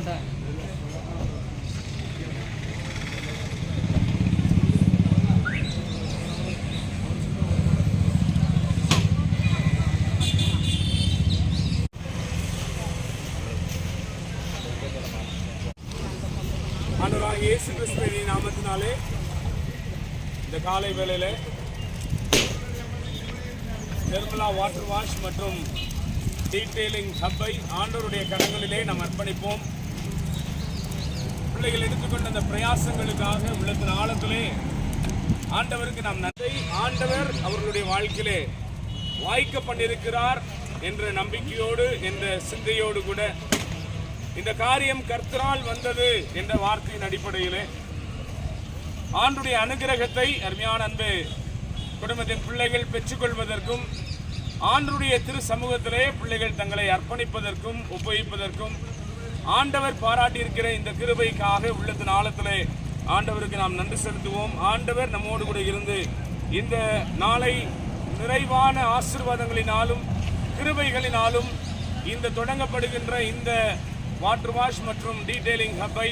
மாட்டேன் இயேசு கிறிஸ்துவின் நாமத்தினாலே இந்த காலை வேளையில் நிர்மலா வாட்டர் வாஷ் மற்றும் டீட்டெயிலிங் சப்பை ஆண்டோருடைய கரங்களிலே நாம் அர்ப்பணிப்போம். பிள்ளைகள் எடுத்துக்கொண்ட அந்த பிரயாசங்களுக்காக உள்ளத்தின் ஆழத்திலே ஆண்டவருக்கு நாம் நன்றி. ஆண்டவர் அவர்களுடைய வாழ்க்கையிலே வாய்க்க பண்ணியிருக்கிறார் என்ற நம்பிக்கையோடு என்ற சிந்தையோடு கூட இந்த காரியம் கர்த்தரால் வந்தது என்ற வார்த்தையின் அடிப்படையிலே ஆண்டுடைய அனுகிரகத்தை அருமையான அன்பு குடும்பத்தின் பிள்ளைகள் பெற்றுக்கொள்வதற்கும் ஆண்டுடைய திரு சமூகத்திலே பிள்ளைகள் தங்களை அர்ப்பணிப்பதற்கும் ஒப்புவிப்பதற்கும் ஆண்டவர் பாராட்டியிருக்கிற இந்த கிருபைக்காக உள்ளத்தின் ஆழத்திலே ஆண்டவருக்கு நாம் நன்றி செலுத்துவோம். ஆண்டவர் நம்மோடு கூட இருந்து இந்த நாளை நிறைவான ஆசீர்வாதங்களினாலும் கிருபைகளினாலும் இந்த தொடங்கப்படுகின்ற இந்த வாட்டர் வாஷ் மற்றும் டீடைலிங் ஹப்பை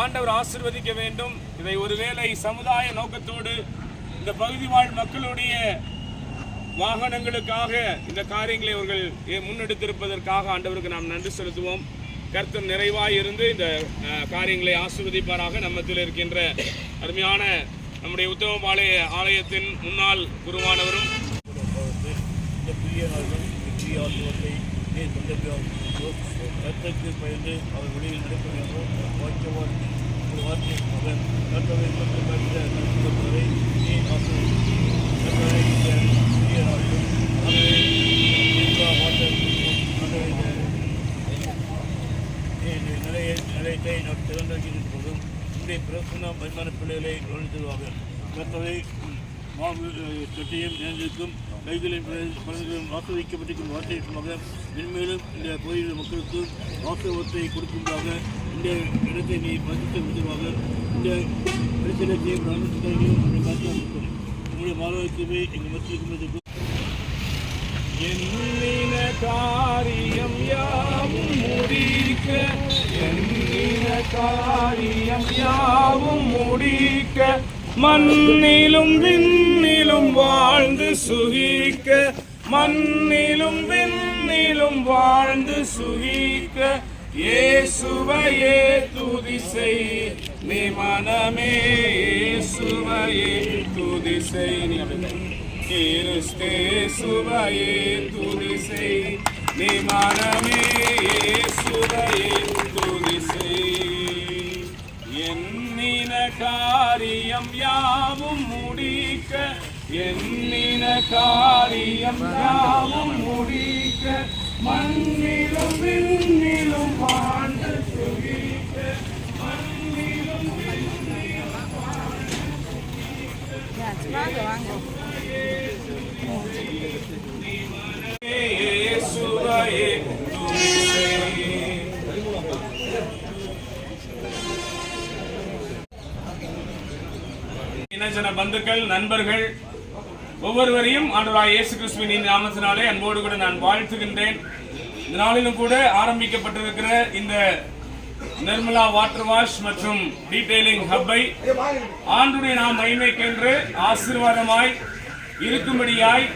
ஆண்டவர் ஆசிர்வதிக்க வேண்டும். இதை ஒருவேளை சமுதாய நோக்கத்தோடு இந்த பகுதி வாழ் மக்களுடைய வாகனங்களுக்காக இந்த காரியங்களை அவர்கள் முன்னெடுத்திருப்பதற்காக ஆண்டவருக்கு நாம் நன்றி செலுத்துவோம். கர்த்தர் நிறைவாய் இருந்து இந்த காரியங்களை ஆசிர்வதிப்பாராக நம்மத்தில் இருக்கின்ற அருமையான நம்முடைய உத்தமபாளைய ஆலயத்தின் முன்னாள் குருவானவரும். இந்த புதிய வெற்றி ஆகியவற்றை நீ கொண்டிருக்கிறோம் பயந்து அவர் வெளியில் நடக்க வேண்டும் வாக்கியவான் ஒரு வார்த்தை அவர் கர்த்தவை கொண்டு பயந்த கருத்துக்களை நீ ஆசிரியர் கர்த்தவை இந்த பிரியனர்கள் ஆகவே எல்லா வாட்டர் ஆகவே இந்த நிலையத்தை நாம் திறந்து வைக்கின்றதும் இன்றைய பிரசன்ன வருமான பிள்ளைகளை கவனித்துவார்கள் கர்த்தவை மாவு நினைந்திருக்கும். கைகளின் பலன்களும் வாக்குவிக்கப்பட்டிருக்கும் வார்த்தைக்குமாக மென்மேலும் இந்த கோயில் மக்களுக்கு வாக்குவத்தை கொடுக்கும்பாக இந்த இடத்தை நீ பதித்து விடுவாக இந்த பிரச்சனையை பிராமணத்தையும் காத்து உங்களுடைய மாணவர்களுமே எங்கள் மத்தியில் எண்ணின காரியம் யாவும் முடிக்க காரியம் யாவும் முடிக்க மண்ணிலும் விண்ணிலும் வாழ்ந்து சுகிக்க மண்ணிலும் விண்ணிலும் வாழ்ந்து சுகிக்க இயேசுவையே துதி செய் நீ மனமே இயேசுவையே துதி செய் கிறிஸ்தே சுவையே துதி செய் நீ மனமே சுவையே செய் எண்ணின காரியம் யாவும் முடிக்க எண்ணின காரியம் யாவும் முடிக்க மண்ணிலும் விண்ணிலும் வாழ்ந்து சுகிக்க மண்ணிலும் இயேசுவையே இனஜன பந்துக்கள் நண்பர்கள் ஒவ்வொருவரையும் ஆண்டவராய் இயேசு கிறிஸ்துவின் நாமத்தினாலே அன்போடு கூட நான் வாழ்த்துகின்றேன். இந்த நாளிலும் கூட ஆரம்பிக்கப்பட்டிருக்கிற இந்த நிர்மலா வாட்டர் வாஷ் மற்றும் டீடைலிங் ஹப்பை ஆண்டுடைய நாம் மகிமைக்கென்று ஆசீர்வாதமாய் இருக்கும்படியாய்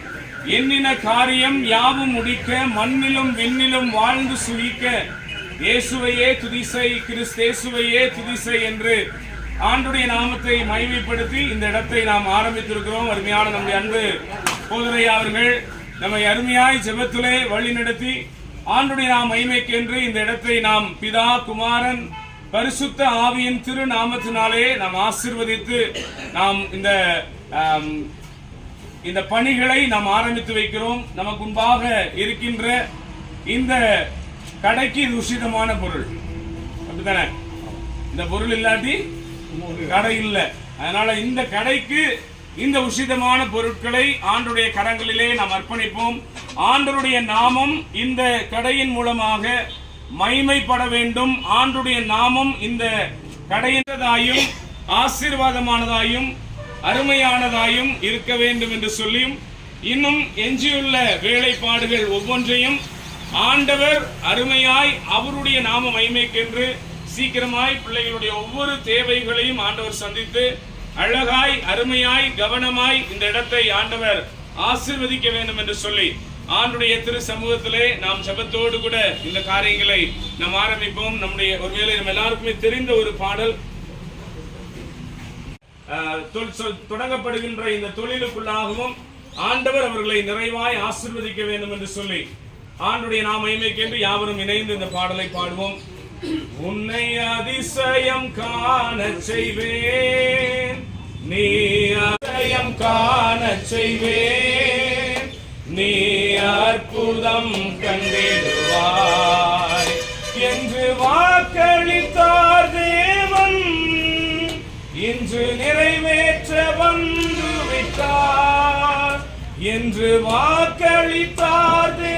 எண்ணின காரியம் யாவும் முடிக்க மண்ணிலும் விண்ணிலும் வாழ்ந்து சுகிக்க இயேசுவையே துதிசை கிறிஸ்தேசுவையே துதிசை என்று ஆண்டுடைய நாமத்தை மகிமைப்படுத்தி இந்த இடத்தை நாம் ஆரம்பித்திருக்கிறோம். அருமையான நம்முடைய அன்பு போதரையா அவர்கள் நம்மை அருமையாய் செபத்திலே வழி நடத்தி ஆண்டுடைய நாம் மகிமைக்கென்று இந்த இடத்தை நாம் பிதா குமாரன் பரிசுத்த ஆவியின் திருநாமத்தினாலே நாம் ஆசிர்வதித்து நாம் இந்த இந்த பணிகளை நாம் ஆரம்பித்து வைக்கிறோம். நமக்கு முன்பாக இருக்கின்ற இந்த கடைக்கு இது உஷிதமான பொருள். அப்படித்தானே? இந்த பொருள் இல்லாட்டி கடை இல்லை அதனால இந்த கடைக்கு இந்த உசிதமான பொருட்களை ஆண்டுடைய கரங்களிலே நாம் அர்ப்பணிப்போம். ஆண்டருடைய நாமம் இந்த கடையின் மூலமாக மைமைப்பட வேண்டும். ஆண்டுடைய நாமம் இந்த கடையினதாயும் ஆசீர்வாதமானதாயும் அருமையானதாயும் இருக்க வேண்டும் என்று சொல்லியும் இன்னும் எஞ்சியுள்ள வேலைப்பாடுகள் ஒவ்வொன்றையும் ஆண்டவர் அருமையாய் அவருடைய நாம மைமைக்கென்று சீக்கிரமாய் பிள்ளைகளுடைய ஒவ்வொரு தேவைகளையும் ஆண்டவர் சந்தித்து அழகாய் அருமையாய் கவனமாய் இந்த இடத்தை ஆண்டவர் ஆசிர்வதிக்க வேண்டும் என்று சொல்லி ஆண்டுடைய திரு சமூகத்திலே நாம் ஜெபத்தோடு கூட இந்த காரியங்களை நாம் ஆரம்பிப்போம். நம்முடைய ஒருவேளை நம்ம எல்லாருக்குமே தெரிந்த ஒரு பாடல் ஆஹ், தொடங்கப்படுகின்ற இந்த தொழிலுக்குள்ளாகவும் ஆண்டவர் அவர்களை நிறைவாய் ஆசிர்வதிக்க வேண்டும் என்று சொல்லி ஆண்டுடைய நாம் மகிமைக்கென்று யாவரும் இணைந்து இந்த பாடலை பாடுவோம். உன்னை அதிசயம் காண செய்வேன். நீ அதிசயம் காண செய்வேன். நீ அற்புதம் கண்டிடுவாய். என்று வாக்களித்தார் தேவன். இன்று நிறைவேற்ற வந்து விட்டார் என்று வாக்களித்தார் தேவன்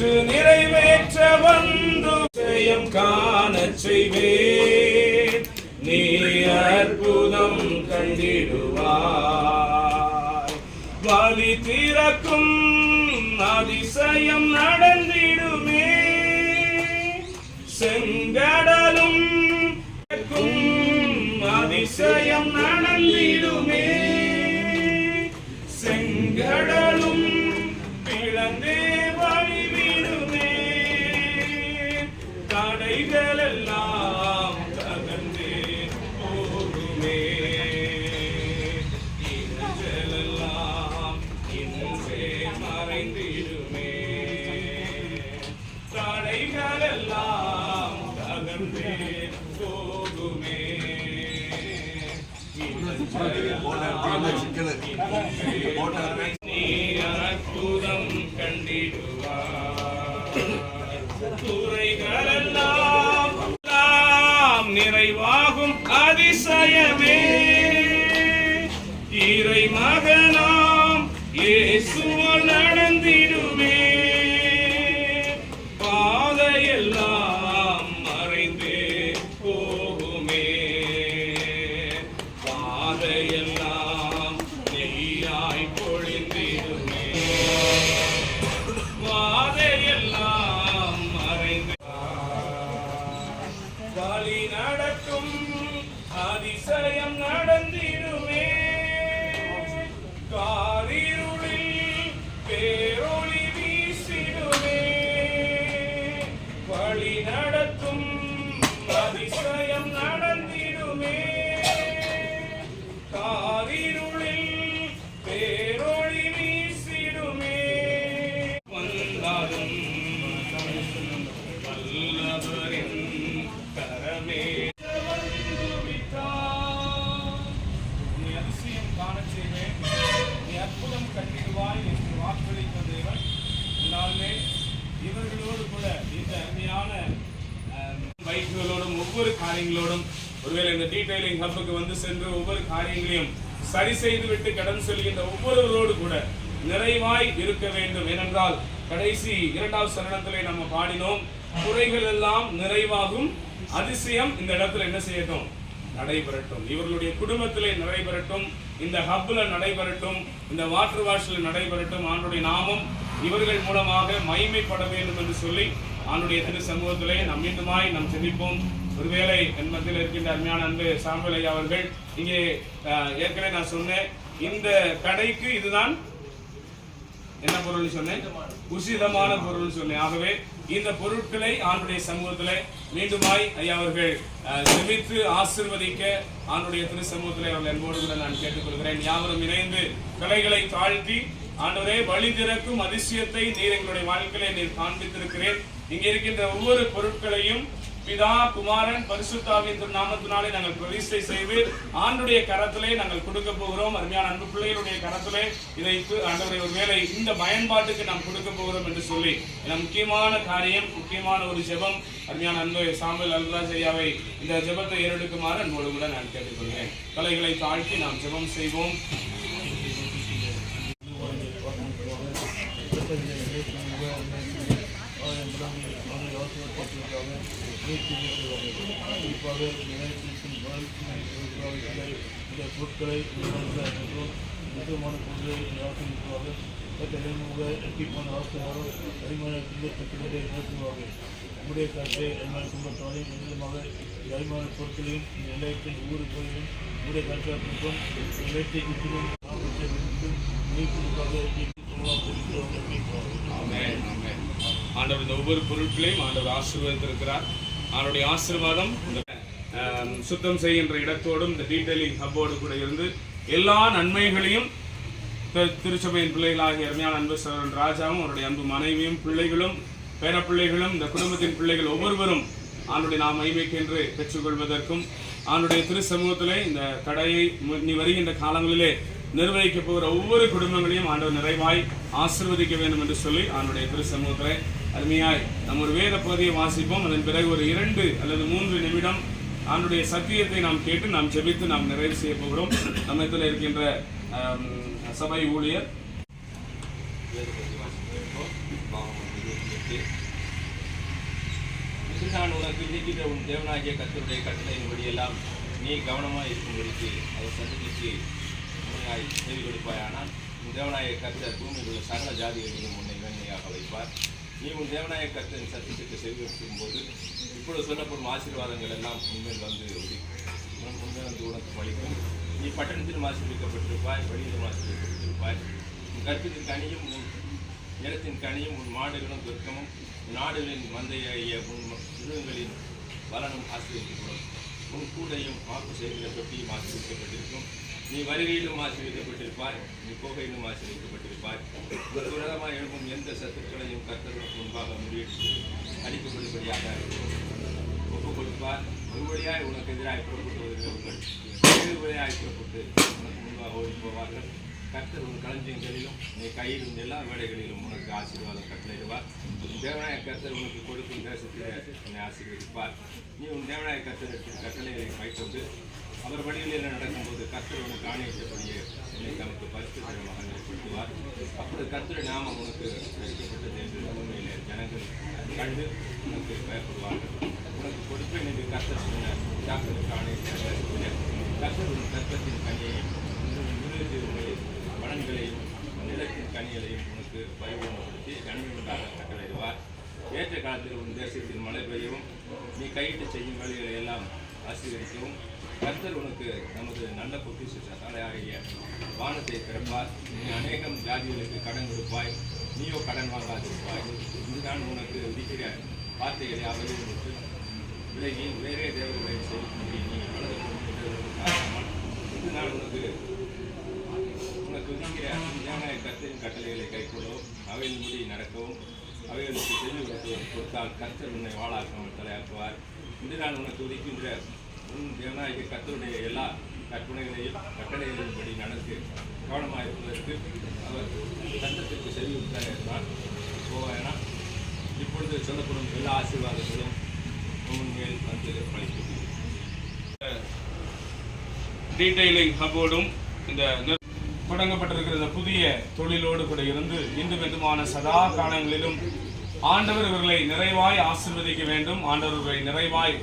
என்று நிறைவேற்ற வந்து ஜெயம் காணச் செய்வேன். நீ அற்புதம் கண்டிடுவாய். வலி திறக்கும் அதிசயம் நடந்திடுமே. செங்கடலும் அதிசயம் நடந்திடுமே. செங்கடலும் நீ அற்புதம் வழி நடக்கும். அதிசயம் நடந்திடுமே. காரியங்களோடும் ஒருவேளை இந்த டீடைலிங் ஹப்புக்கு வந்து சென்று ஒவ்வொரு காரியங்களையும் சரி செய்து விட்டு கடன் சொல்கின்ற ஒவ்வொருவரோடு கூட நிறைவாய் இருக்க வேண்டும். ஏனென்றால் கடைசி இரண்டாவது சரணத்திலே நம்ம பாடினோம் குறைகள் எல்லாம் நிறைவாகும் அதிசயம் இந்த இடத்துல என்ன செய்யட்டும்? நடைபெறட்டும். இவர்களுடைய குடும்பத்திலே நடைபெறட்டும் இந்த ஹப்ல நடைபெறட்டும் இந்த வாட்டர் வாஷ்ல நடைபெறட்டும். ஆண்டுடைய நாமம் இவர்கள் மூலமாக மகிமைப்பட வேண்டும் என்று சொல்லி ஆண்டுடைய திரு சமூகத்திலே நம் மீண்டுமாய் நாம் சிந்திப்போம் ஒருவேளை என் மத்தியில் இருக்கின்ற அருமையான அன்பு சாம்பல் ஐயா அவர்கள் இங்கே ஏற்கனவே நான் சொன்னேன் இந்த கடைக்கு இதுதான் என்ன பொருள் சொன்னேன்? உசிதமான பொருள் சொன்னேன். ஆகவே இந்த பொருட்களை ஆண்டுடைய சமூகத்தில் மீண்டுமாய் ஐயா அவர்கள் செமித்து ஆசிர்வதிக்க ஆண்டுடைய திரு சமூகத்தில் அவர்கள் என்போடு கூட நான் கேட்டுக்கொள்கிறேன். யாவரும் இணைந்து கலைகளை தாழ்த்தி ஆண்டவரே வழி திறக்கும் அதிசயத்தை நீர் எங்களுடைய வாழ்க்கையிலே நீர் காண்பித்திருக்கிறேன் இங்கே இருக்கின்ற ஒவ்வொரு பொருட்களையும் பிதா குமாரன் பரிசுத்தாவின் நாமத்தினாலே நாங்கள் பிரதிஷ்டை செய்து ஆண்டுடைய கரத்திலே நாங்கள் கொடுக்க போகிறோம். அருமையான அன்பு பிள்ளைகளுடைய கரத்திலே இதை ஆண்டவரை ஒரு வேலை இந்த பயன்பாட்டுக்கு நாம் கொடுக்க போகிறோம் என்று சொல்லி முக்கியமான காரியம் முக்கியமான ஒரு ஜெபம் அருமையான அன்பு சாம்பல் அல்ராஜ் ஐயாவை இந்த ஜெபத்தை ஏறெடுக்குமாறு அன்போடு கூட நான் கேட்டுக்கொள்கிறேன். தலைகளை தாழ்த்தி நாம் ஜெபம் செய்வோம். uygulamak, hepsini uygulamak. İfader, genel seçim, barış, uygulamakları, bir de kurtları, uygulamakları, Müslümanı kurduğu, yardım uygulamak, पहले मुगल की मन हाथ से मारो अभी मैंने सुंदर तकलीफ़ एक हाथ में आगे मुझे करते हमारे सुंदर टॉनी इनके मगर यही मैंने फोर के लिए मेले के दूर को मुझे करते अपने को मेले के किसी को नहीं कुछ करते कि सुनवा को भी तो अपने को आमेन आमेन ஆண்டவர் இந்த ஒவ்வொரு பொருட்களையும் ஆண்டவர் ஆசீர்வதித்திருக்கிறார். அவருடைய ஆசீர்வாதம் இந்த சுத்தம் செய்கின்ற இடத்தோடும் இந்த டீடைலிங் ஹப்போடு கூட இருந்து எல்லா நன்மைகளையும் திரு- திருச்சபையின் பிள்ளைகளாகிய அருமையான அன்பு சோழன் ராஜாவும் அவருடைய அன்பு மனைவியும் பிள்ளைகளும் பேரப்பிள்ளைகளும் இந்த குடும்பத்தின் பிள்ளைகள் ஒவ்வொருவரும் ஆண்டுடைய நாம் மைமைக்கென்று பெற்றுக்கொள்வதற்கும் ஆண்டுடைய திரு சமூகத்திலே இந்த கடையை மு- இனி வருகின்ற காலங்களிலே நிர்வகிக்க போகிற ஒவ்வொரு குடும்பங்களையும் ஆண்டவர் நிறைவாய் ஆசிர்வதிக்க வேண்டும் என்று சொல்லி ஆண்டுடைய திரு சமூகத்திலே அருமையாய். நம் ஒரு வேத பகுதியை வாசிப்போம். அதன் பிறகு ஒரு இரண்டு அல்லது மூன்று நிமிடம் ஆண்டுடைய சத்தியத்தை நாம் கேட்டு நாம் ஜெபித்து நாம் நிறைவு செய்ய போகிறோம். நம்மத்தில் இருக்கின்ற சபை ஊழியர். நான் உனக்கு விதிக்கிற உன் தேவனாகிய கத்தருடைய கட்டளையின்படி எல்லாம் நீ கவனமாக இருக்கும்படிக்கு அவர் சந்திக்கு உண்மையாய் செய்து கொடுப்பாயானால் உன் தேவனாகிய கத்தர் பூமியில் உள்ள சகல ஜாதிகளிலும் உன்னை வேண்மையாக வைப்பார். நீ உன் தேவனாய கர்த்தரின் சத்தியத்துக்கு செவிக்கும் போது இப்பொழுது சொல்லப்படும் ஆசீர்வாதங்கள் எல்லாம் உண்மையில் வந்து உண்மை வந்து உனக்கு அளிக்கும் நீ பட்டணத்திலும் ஆசீர்விக்கப்பட்டிருப்பாய் வழியிலும் ஆசீர்விக்கப்பட்டிருப்பாய். உன் கற்பித்தின் கனியும் உன் நிலத்தின் கனியும் உன் மாடுகளும் துர்க்கமும் நாடுகளின் ஆடுகளின் மந்தையாகிய உன் மிருகங்களின் பலனும் ஆசீர்விக்கப்படும் உன் கூடையும் வாக்கு செய்கிற தொட்டியும் ஆசீர்விக்கப்பட்டிருக்கும். நீ வருகையிலும் ஆசீர்வதிக்கப்பட்டிருப்பாய் நீ போகையிலும் ஆசீர்வதிக்கப்பட்டிருப்பாய். ஒரு எழுப்பும் எந்த சத்துக்களையும் கர்த்தருக்கு முன்பாக முறியடித்து அடிக்கப்படும்படியாக ஒப்புக் கொடுப்பார் ஒருவழியாய் உனக்கு எதிராக புறப்பட்டு வருகிறவர்கள் வழியாக புறப்பட்டு உனக்கு முன்பாக ஓடி போவார்கள் கர்த்தர் உன் களஞ்சியங்களிலும் நீ கையிலும் எல்லா வேலைகளிலும் உனக்கு ஆசீர்வாதம் கட்டளையிடுவார். உன் தேவனாய கர்த்தர் உனக்கு கொடுக்கும் தேசத்தில் உன்னை ஆசீர்வதிப்பார். நீ உன் தேவனாய கர்த்தருக்கு கட்டளைகளை கைக்கொண்டு அவர் வழிகளில் நடக்கும்போது கர்த்தர் உனக்கு ஆணையிட்டபடியே நமக்கு தமக்கு மகன் கொடுத்துவார் அப்படி கர்த்தர் நாமம் உனக்கு வைக்கப்பட்டது என்று உண்மையிலே ஜனங்கள் கண்டு உனக்கு பயப்படுவார்கள். உனக்கு கொடுப்பேன் என்று கர்த்தர் சொன்ன டாக்டருக்கு ஆணையிட்ட கர்த்தர் உன் கர்த்தத்தின் கனியையும் உங்களுடைய பலன்களையும் நிலத்தின் கனிகளையும் உனக்கு பரிபூர்ணப்படுத்தி கண்களுக்காக கட்டளையிடுவார். ஏற்ற காலத்தில் உன் தேசத்தின் மழை பெய்யவும் நீ கையிட்டு செய்யும் வேலைகளை எல்லாம் ஆசீர்வதிக்கவும் கர்த்தர் உனக்கு நமது நல்ல பொக்கிஷ தலையாகிய வானத்தை திறப்பார். நீ அநேகம் ஜாதிகளுக்கு கடன் கொடுப்பாய். நீயோ கடன் வாங்காதிருப்பாய் இதுதான் உனக்கு விதிக்கிற வார்த்தைகளை அவர்கள் விட்டு விலகி வேறே தேவர்களை செய்யும்படி நீ வலது கொண்டு காரணமால் உனக்கு உனக்கு விதிக்கிற உண்மையான கர்த்தரின் கட்டளைகளை கைக்கொள்ளோ. அவையில் முடி நடக்கவும் அவைகளுக்கு செவி கொடுத்தால் கர்த்தர் உன்னை வாழாக்காமல் தலையாக்குவார் இன்று நான் உனக்கு விதிக்கின்ற ஏன்னா தேவனாகிய கத்தருடைய எல்லா கற்பனைகளையும் கட்டளைகளின்படி நடந்து கவனமாக இருப்பதற்கு அவர் சட்டத்திற்கு செவி என்றால் போவாயனா இப்பொழுது சொல்லப்படும் எல்லா ஆசீர்வாதங்களும் உண்மையில் வந்து பழிக்கும் டீடைலிங் ஹப்போடும் இந்த தொடங்கப்பட்டிருக்கிற புதிய தொழிலோடு கூட இருந்து இந்து விதமான சதா காலங்களிலும் ஆண்டவர் இவர்களை நிறைவாய் ஆசிர்வதிக்க வேண்டும். ஆண்டவர் இவர்களை நிறைவாய்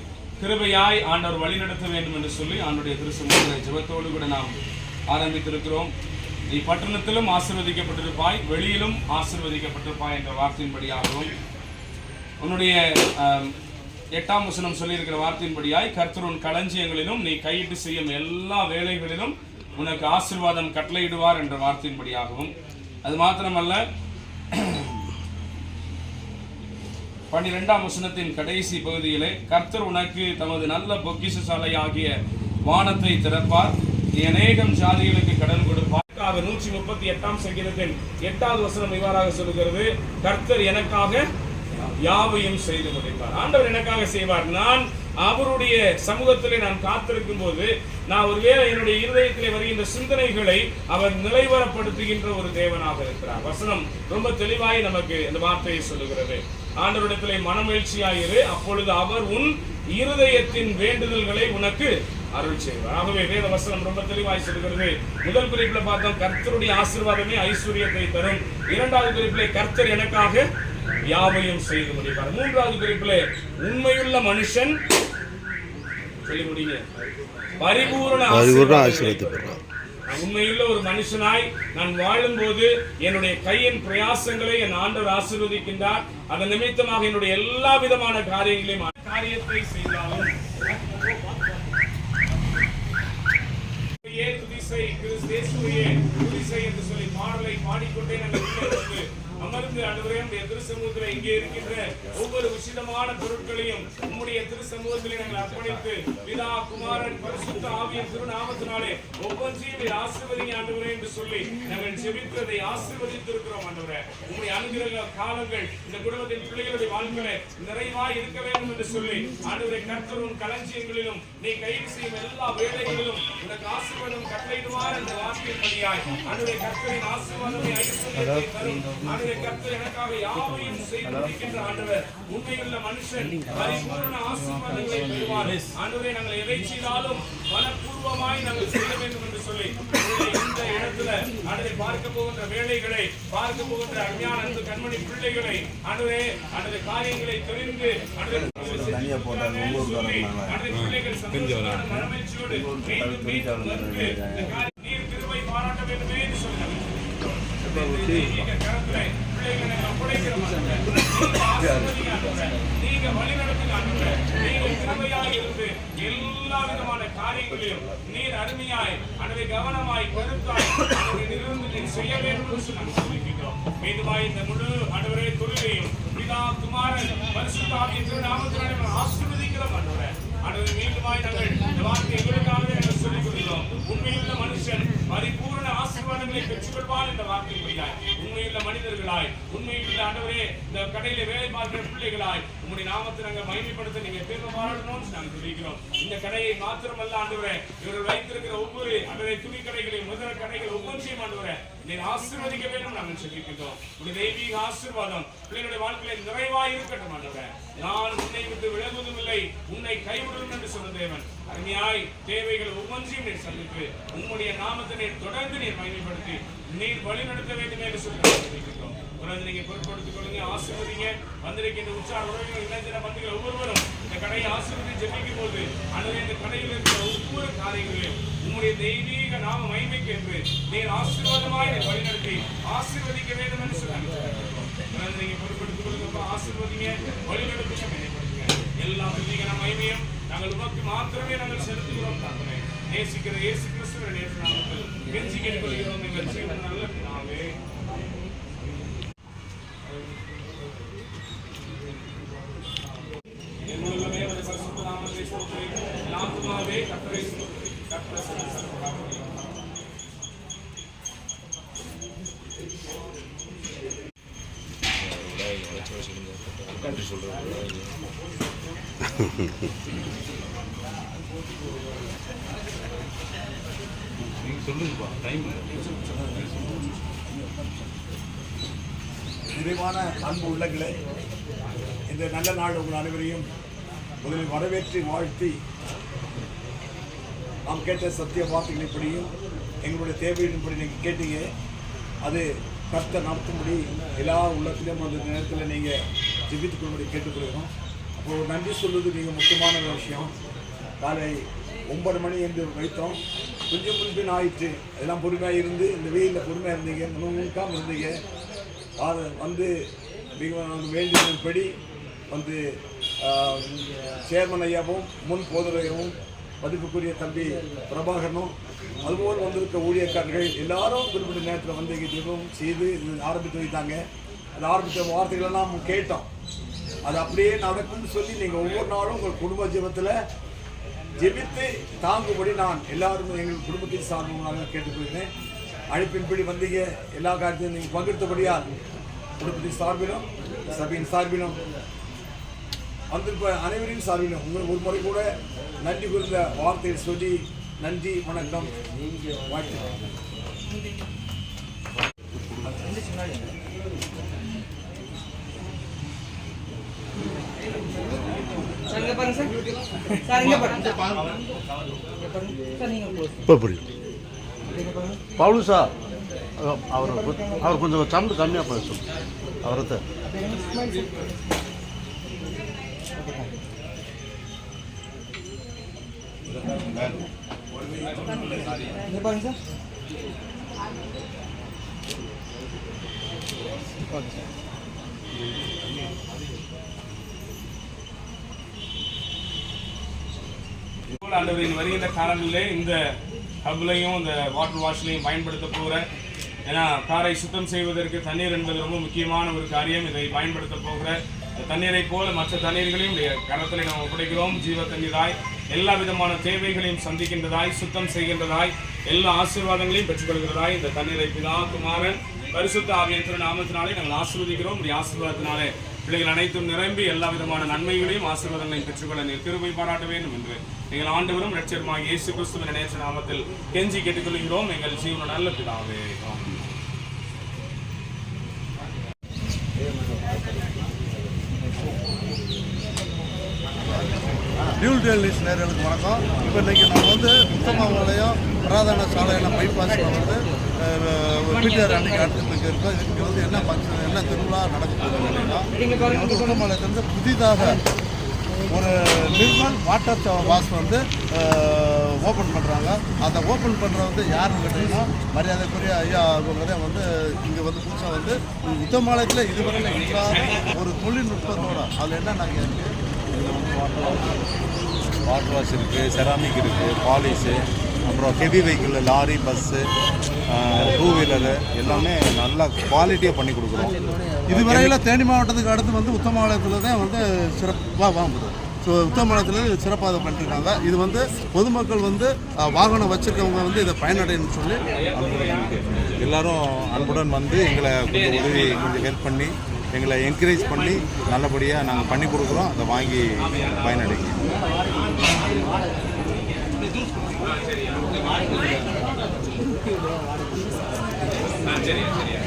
கிருபையாய் ஆண்டவர் வழிநடத்த வேண்டும் என்று சொல்லி ஆண்டுடைய திருசமூக ஜபத்தோடு கூட நாம் ஆரம்பித்திருக்கிறோம். நீ பட்டணத்திலும் ஆசிர்வதிக்கப்பட்டிருப்பாய் வெளியிலும் ஆசிர்வதிக்கப்பட்டிருப்பாய் என்ற வார்த்தையின்படியாகவும் உன்னுடைய எட்டாம் வசனம் சொல்லியிருக்கிற வார்த்தையின்படியாய் கர்த்தருன் களஞ்சியங்களிலும் நீ கையிட்டு செய்யும் எல்லா வேலைகளிலும் உனக்கு ஆசிர்வாதம் கட்டளையிடுவார் என்ற வார்த்தையின்படியாகவும். அது மாத்திரமல்ல பன்னிரெண்டாம் வசனத்தின் கடைசி பகுதியிலே கர்த்தர் உனக்கு தமது நல்ல பொக்கிஷசாலை ஆகிய வானத்தை திறப்பார். அநேகம் ஜாதிகளுக்கு கடன் கொடுப்பார் நூற்றி முப்பத்தி எட்டாம் சங்கீதத்தின் எட்டாவது வசனம் இவ்வாறாக சொல்லுகிறது. கர்த்தர் எனக்காக யாவையும் செய்து முடிப்பார். ஆண்டவர் எனக்காக செய்வார். நான் அவருடைய சமூகத்திலே நான் காத்திருக்கும் போது நான் ஒருவேளை என்னுடைய இருதயத்திலே வருகின்ற சிந்தனைகளை அவர் நிலைவரப்படுத்துகின்ற ஒரு தேவனாக இருக்கிறார். வசனம் ரொம்ப தெளிவாய் நமக்கு இந்த வார்த்தையை சொல்லுகிறது. ஆண்டவரிடத்திலே மனமகிழ்ச்சியாயிரு அப்பொழுது அவர் உன் இருதயத்தின் வேண்டுதல்களை உனக்கு அருள் செய்வார். ஆகவே வேத வசனம் ரொம்ப தெளிவாய் சொல்கிறது முதல் குறிப்பில் பார்த்தோம் கர்த்தருடைய ஆசீர்வாதமே ஐஸ்வர்யத்தை தரும். இரண்டாவது குறிப்பிலே கர்த்தர் எனக்காக யாவையும் செய்து முடிப்பார். மூன்றாவது குறிப்பிலே உண்மையுள்ள மனுஷன் சொல்லி முடிங்க பரிபூரண ஆசீர்வாதத்தை பெறுவார் உண்மையுள்ள ஒரு மனுஷனாய் நான் வாழும்போது என்னுடைய கையின் பிரயாசங்களை என் ஆண்டவர் ஆசீர்வதிக்கின்றார். அதன் நிமித்தமாக என்னுடைய எல்லா விதமான காரியங்களையும் காரியத்தை செய்தாலும் என்று சொல்லி பாடலை பாடிக்கொண்டே நாங்கள் இருந்து அன்றுவரே அமர்ந்து ஆண்டவரே உம்முடைய இங்கே இருக்கின்ற ஒவ்வொரு உச்சிதமான பொருட்களையும் உம்முடைய திருசமூகத்திலே நாங்கள் அர்ப்பணித்து பிதா குமாரன் பரிசுத்த ஆவிய திருநாமத்தினாலே ஒவ்வொன்றையும் நீர் ஆசீர்வதிங்க ஆண்டவரே என்று சொல்லி நாங்கள் ஜெபித்து அதை ஆசீர்வதித்திருக்கிறோம் ஆண்டவரே. உம்முடைய அனுகிரக காலங்கள் இந்த குடும்பத்தின் பிள்ளைகளுடைய வாழ்க்கையில நிறைவாய் இருக்க வேண்டும் என்று சொல்லி ஆண்டவரை கர்த்தரும் களஞ்சியங்களிலும் நீ கைது செய்யும் எல்லா வேலைகளிலும் உனக்கு ஆசீர்வாதம் கட்டளையிடுவார் என்ற வார்த்தையின் படியாய் ஆண்டவரை கர்த்தரின் ஆசீர்வாதத்தை ஐஸ்வர்யத்தை தரும் ஆண்டவரை கர்த்தர் எனக்காக யாவையும் செய்து முடிக்கின்ற ஆண்டவர் உண்மையுள்ள மனுஷன் பரிபூர்ண ஆசீர்வாதங்களை பெறுவார் ஆண்டவரை நாங்கள் எதை செய்தாலும் மனப்பூர்வமாய் நாங்கள் செய்ய வேண்டும் என்று சொல்லி உங்களை இந்த இடத்துல ஆண்டவரை பார்க்க போகின்ற வேலைகளை பார்க்க போகின்ற அஞ்ஞான அன்பு கண்மணி பிள்ளைகளை ஆண்டவரே ஆண்டவரை காரியங்களை தெரிந்து ஆண்டவரே தனியா போட்டாங்க ஒவ்வொரு சொல்லி, காரணம் ஆண்டவரே பிள்ளைகள் சந்தோஷமான மனமகிழ்ச்சியோடு மீண்டும் மீண்டும் வந்து இந்த காரியம் நீர் கிருபை பாராட்ட வேண்டுமே என்று சொன்னாங்க நீங்க இருந்து எல்லா விதமான காரியங்களையும் நீர் அருமையாய் ஆண்டவரே கவனமாய் கருத்தாய் ஆண்டவரே செய்ய வேண்டும் என்று நாங்கள் சொல்லிக்கிறோம் மீதுமாய் இந்த முழு ஆண்டவரே தொழிலையும் பிதா குமாரன் பரிசுத்தாவின் திருநாமத்தினாலே நாங்கள் ஆசீர்வதிக்கிறோம் ஆண்டவரே மீண்டுமாய் நாங்கள் இந்த வார்த்தை எங்களுக்காகவே நாங்கள் சொல்லிக் கொள்கிறோம் உண்மையுள்ள மனுஷன் பரிபூர்ண ஆசீர்வாதங்களை பெற்றுக்கொள்வான் என்ற வார்த்தைப்படியாய் உண்மையுள்ள மனிதர்களாய் உண்மையுள்ள ஆண்டவரே இந்த கடையில வேலை பார்க்கிற பிள்ளைகளாய் உங்களுடைய நாமத்தை நாங்கள் மகிமைப்படுத்த நீங்க பெருமை பாராட்டணும்னு நாங்கள் சொல்லிக்கிறோம். இந்த கடையை மாத்திரமல்ல ஆண்டவரே. இவர்கள் வைத்திருக்கிற ஒவ்வொரு ஆண்டவரை துணி கடைகளை முதல கடைகள் ஒவ்வொன்றையும் ஆண்டவரே நீ ஆசீர்வதிக்க வேண்டும் நாங்கள் சொல்லிக்கிறோம் உங்களுடைய தெய்வீக ஆசீர்வாதம் பிள்ளைகளுடைய வாழ்க்கையில நிறைவாக இருக்கட்டும் ஆண்டவரே. நான் உன்னை விட்டு விலகுவதும் இல்லை உன்னை கைவிடுவதும் என்று தேவைகள் ஒவ்வொன்றையும் நீர் சந்தித்து உம்முடைய நாமத்தை நீர் தொடர்ந்து நீர் மகிமைப்படுத்தி நீர் வழிநடத்த வேண்டும் என்று சொல்லி நாங்கள் நீங்க பொறுப்படுத்திக் கொள்ளுங்க வந்திருக்கின்ற உற்சாக உறவினர் இளைஞர பந்துகள் ஒவ்வொருவரும் இந்த கடையை ஆசீர்வதி ஜெபிக்கும் போது அல்லது இந்த கடையில் இருக்கிற ஒவ்வொரு காரியங்களையும் உம்முடைய தெய்வீக நாம மகிமைக்கு என்று நீர் ஆசீர்வாதமாய் நீர் வழிநடத்தி ஆசீர்வதிக்க வேண்டும் என்று சொன்னாங்க தொடர்ந்து நீங்க ஆசீர்வதிங்க. வழிநடத்துங்க எல்லா தெய்வீக மகிமையும் நாங்கள் உமக்கு மாத்திரமே நாங்கள் செலுத்துகிறோம் தாங்களே நேசிக்கிற இயேசு கிறிஸ்துவின் நேற்று நாமத்தில் கெஞ்சி கேட்டுக்கொள்கிறோம் எங்கள் ஜீவன் நல்ல பிதாவே என்னுள்ளமே ஒரு பரிசுத்த நாமத்தை ஸ்தோத்திரி. என் ஆத்துமாவே கர்த்தரை ஸ்தோத்திரி. கர்த்தர் சர்வசர்வகாலமும் நிறைவான அன்பு உள்ளங்களே இந்த நல்ல நாள் உங்கள் அனைவரையும் முதலில் வரவேற்றி வாழ்த்தி நாம் கேட்ட சத்திய வார்த்தைகளின்படியும் எங்களுடைய தேவையின்படி நீங்கள் கேட்டீங்க. அது கர்த்த நடத்தும்படி எல்லா உள்ளத்திலும் அந்த நேரத்தில் நீங்கள் ஜிபித்துக்கொள்ளும்படி கேட்டுக்கொள்கிறோம். இப்போ நன்றி சொல்வது மிக முக்கியமான ஒரு விஷயம். காலை ஒன்பது மணி என்று வைத்தோம். கொஞ்சம் குறிப்பின் ஆயிற்று. எல்லாம் பொறுமையாக இருந்து இந்த வெயிலில் பொறுமையாக இருந்தீங்க. முழுக்காமல் இருந்தீங்க. அது வந்து மிக வேண்டியபடி வந்து சேர்மன் ஐயாவும் முன் போதரையாவும் மதிப்புக்குரிய தம்பி பிரபாகரனும் அதுபோல் வந்திருக்க ஊழியக்காரர்கள் எல்லாரும் குறிப்பிட்ட நேரத்தில் வந்து இங்கே ஜெபம் செய்து இது ஆரம்பித்து வைத்தாங்க. அந்த ஆரம்பித்த வார்த்தைகளெல்லாம் கேட்டோம். அது அப்படியே நடக்கும்னு சொல்லி நீங்கள் ஒவ்வொரு நாளும் உங்கள் குடும்ப ஜெபத்தில் ஜெபித்து தாங்கும்படி நான் எல்லாரும் எங்கள் குடும்பத்தின் சார்பாக கேட்டுக்கொள்கிறேன். அழைப்பின்படி வந்தீங்க. எல்லா காரியத்தையும் நீங்கள் பகிர்ந்தபடியால் குடும்பத்தின் சார்பிலும் சபையின் சார்பிலும் வந்திருப்ப அனைவரின் சார்பிலும் உங்கள் ஒரு முறை கூட நன்றி குறித்த வார்த்தையை சொல்லி நன்றி வணக்கம். வாழ்த்துக்கள் சார் இங்க பாருங்க சார் சார் இங்க பாருங்க இங்க பாருங்க சார் நீங்க க்ளோஸ் இப்போ புரியும் இங்க பாருங்க பவுலுசா அவர் அவர் கொஞ்சம் சவுண்டு கம்மியாக பேசும் சொல்லு அவரத்தை இங்க பாருங்க சார் போல ஆண்டவரின் வருகின்ற காலங்களிலே இந்த ஹப்லையும் இந்த வாட்டர் வாஷ்லையும் பயன்படுத்த போகிற ஏன்னா காரை சுத்தம் செய்வதற்கு தண்ணீர் என்பது ரொம்ப முக்கியமான ஒரு காரியம். இதை பயன்படுத்த போகிற இந்த தண்ணீரை போல மற்ற தண்ணீர்களையும் கரத்தில் நாம் ஒப்படைக்கிறோம். ஜீவ தண்ணீராய் எல்லா விதமான தேவைகளையும் சந்திக்கின்றதாய் சுத்தம் செய்கின்றதாய் எல்லா ஆசீர்வாதங்களையும் பெற்றுக்கொள்கிறதாய் இந்த தண்ணீரை பிதா குமாரன் பரிசுத்த ஆவியின் நாமத்தினாலே நாங்கள் ஆசீர்வதிக்கிறோம். இந்த ஆசீர்வாதத்தினாலே பிள்ளைகள் அனைத்தும் நிரம்பி எல்லா விதமான நன்மைகளையும் ஆசீர்வாதங்களையும் பெற்றுக்கொள்ள நீர் கிருபை பாராட்ட வேண்டும் என்று எங்கள் ஆண்டவரும் ரட்சருமாக இயேசு கிறிஸ்துவின் இணையற்ற நாமத்தில் கெஞ்சி கேட்டுக்கொள்கிறோம் எங்கள் ஜீவன நல்ல பிதாவே ஆமென். டியூல் டெல்லிஸ் நேர்களுக்கு வணக்கம் இப்போ இன்றைக்கி நம்ம வந்து உத்தமாபாளையம் பிரதான சாலையான பைபாஸில் வந்து பிடிஆர் அன்னைக்கு அடுத்து இங்கே வந்து என்ன ஃபங்க்ஷன் என்ன திருவிழா நடக்க போகுது அப்படின்னா உத்தமாபாளையத்துலேருந்து புதிதாக ஒரு நிர்மல் வாட்டர் வாஷ் வந்து ஓப்பன் பண்ணுறாங்க அந்த ஓப்பன் பண்ணுறது வந்து யாருன்னு கேட்டிங்கன்னா மரியாதைக்குரிய ஐயா அவங்க தான் வந்து இங்கே வந்து புதுசாக வந்து உத்தமாலயத்தில் இதுவரையில் இல்லாத ஒரு தொழில்நுட்பத்தோட அதில் என்ன நாங்கள் வாட்டர் வாட்டர் வாஷ் இருக்குது செராமிக் இருக்குது பாலிஷு அப்புறம் heavy vehicle lorry bus two wheeler எல்லாமே நல்லா குவாலிட்டியாக பண்ணி கொடுக்குறோம். இதுவரையில் தேனி மாவட்டத்துக்கு அடுத்து வந்து உத்தமாலயத்தில் தான் வந்து சிறப்பாக வாங்குது. ஸோ உத்தமாலயத்தில் சிறப்பாக அதை பண்ணிருக்காங்க. இது வந்து பொதுமக்கள் வந்து வாகனம் வச்சுருக்கவங்க வந்து இதை பயனடையணும்னு சொல்லி எல்லாரும் அன்புடன் வந்து எங்களை கொஞ்சம் உதவி கொஞ்சம் ஹெல்ப் பண்ணி எங்களை என்கரேஜ் பண்ணி நல்லபடியாக நாங்கள் பண்ணி கொடுக்குறோம். அதை வாங்கி பயனடைங்க. சரியா சரியா